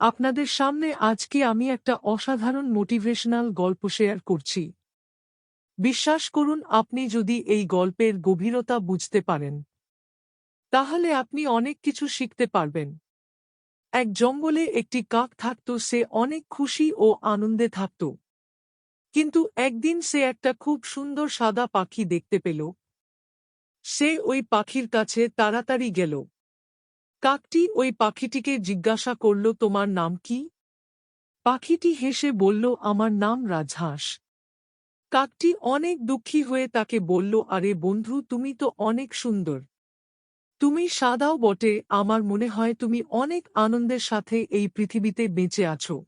আপনাদের সামনে আজকে আমি একটা অসাধারণ মোটিভেশনাল গল্প শেয়ার করছি। বিশ্বাস করুন, আপনি যদি এই গল্পের গভীরতা বুঝতে পারেন, তাহলে আপনি অনেক কিছু শিখতে পারবেন। এক জঙ্গলে একটি কাক থাকত, সে অনেক খুশি ও আনন্দে থাকত। কিন্তু একদিন সে একটা খুব সুন্দর সাদা পাখি দেখতে পেল। সে ওই পাখির কাছে তাড়াতাড়ি গেল। কাকটি ওই পাখিটিকে জিজ্ঞাসা করল, তোমার নাম কি? পাখিটি হেসে বলল, আমার নাম রাজহাঁস। কাকটি অনেক দুঃখী হয়ে তাকে বলল, আরে বন্ধু, তুমি তো অনেক সুন্দর। তুমি সাদাও বটে, আমার মনে হয় তুমি অনেক আনন্দের সাথে এই পৃথিবীতে বেঁচে আছো।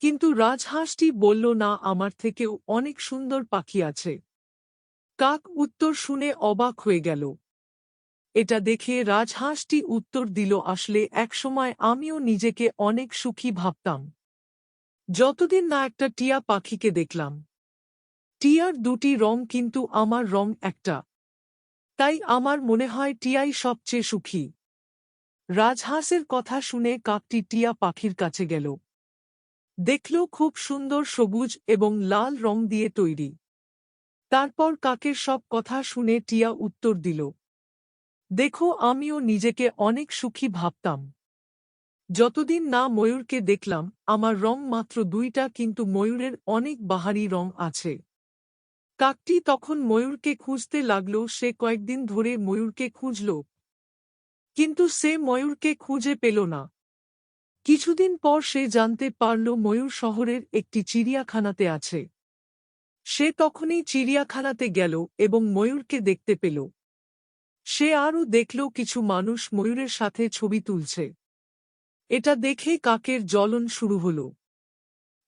কিন্তু রাজহাঁসটি বলল, না, আমার থেকেও অনেক সুন্দর পাখি আছে। কাক উত্তর শুনে অবাক হয়ে গেল। এটা দেখে রাজহাঁসটি উত্তর দিল, আসলে একসময় আমিও নিজেকে অনেক সুখী ভাবতাম। যতদিন না একটা টিয়া পাখিকে দেখলাম। টিয়ার দুটি রং কিন্তু আমার রং একটা। তাই আমার মনে হয় টিয়াই সবচেয়ে সুখী। রাজহাঁসের কথা শুনে কাকটি টিয়া পাখির কাছে গেল। দেখল খুব সুন্দর সবুজ এবং লাল রং দিয়ে তৈরি। তারপর কাকের সব কথা শুনে টিয়া উত্তর দিল দেখো, আমিও নিজেকে অনেক সুখী ভাবতাম। যতদিন না ময়ূরকে দেখলাম, আমার রং মাত্র দুইটা, কিন্তু ময়ূরের অনেক বাহারি রং আছে। কাকটি তখন ময়ূরকে খুঁজতে লাগল, সে কয়েকদিন ধরে ময়ূরকে খুঁজল। কিন্তু সে ময়ূরকে খুঁজে পেল না। কিছুদিন পর সে জানতে পারল, ময়ূর শহরের একটি চিড়িয়াখানাতে আছে। সে তখনই চিড়িয়াখানাতে গেল এবং ময়ূরকে দেখতে পেল। সে আরও দেখল কিছু মানুষ ময়ূরের সাথে ছবি তুলছে। এটা দেখে কাকের জ্বলন শুরু হল।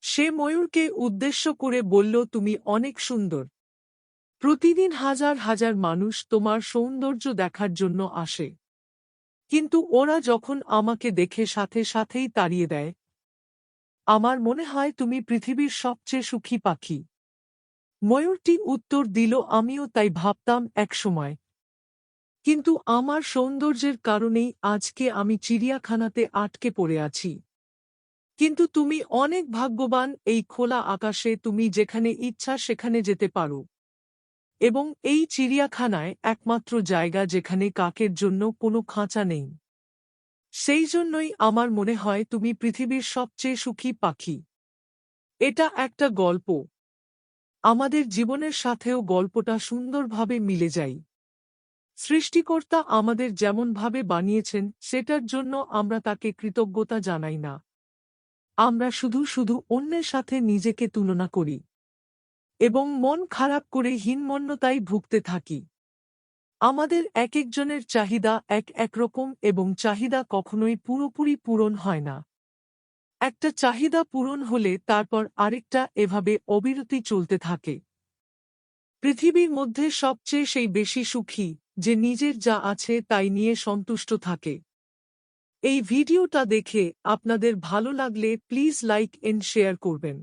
সে ময়ূরকে উদ্দেশ্য করে বলল, তুমি অনেক সুন্দর। প্রতিদিন হাজার হাজার মানুষ তোমার সৌন্দর্য দেখার জন্য আসে। কিন্তু ওরা যখন আমাকে দেখে সাথে সাথেই তাড়িয়ে দেয়, আমার মনে হয় তুমি পৃথিবীর সবচেয়ে সুখী পাখি। ময়ূরটি উত্তর দিল, আমিও তাই ভাবতাম একসময় কিন্তু আমার সৌন্দর্যের কারণেই আজকে আমি চিড়িয়াখানাতে আটকে পড়ে আছি। কিন্তু তুমি অনেক ভাগ্যবান এই খোলা আকাশে তুমি যেখানে ইচ্ছা সেখানে যেতে পারো। এবং এই চিড়িয়াখানায় একমাত্র জায়গা যেখানে কাকের জন্য কোনো খাঁচা নেই। সেই জন্যই আমার মনে হয় তুমি পৃথিবীর সবচেয়ে সুখী পাখি। এটা একটা গল্প। আমাদের জীবনের সাথেও গল্পটা সুন্দরভাবে মিলে যায়। সৃষ্টিকর্তা আমাদের যেমনভাবে বানিয়েছেন, সেটার জন্য আমরা তাকে কৃতজ্ঞতা জানাই না। আমরা শুধু শুধু অন্যের সাথে নিজেকে তুলনা করি এবং মন খারাপ করে হীনমন্যতায় ভুগতে থাকি। আমাদের এক একজনের চাহিদা এক একরকম এবং চাহিদা কখনোই পুরোপুরি পূরণ হয় না। একটা চাহিদা পূরণ হলে তারপর আরেকটা এভাবে অবিরতি চলতে থাকে। পৃথিবীর মধ্যে সবচেয়ে সেই বেশি সুখী, যে নিজের যা আছে তাই নিয়ে সন্তুষ্ট থাকে। এই ভিডিওটা দেখে আপনাদের ভালো লাগলে প্লিজ লাইক এন্ড শেয়ার করবেন।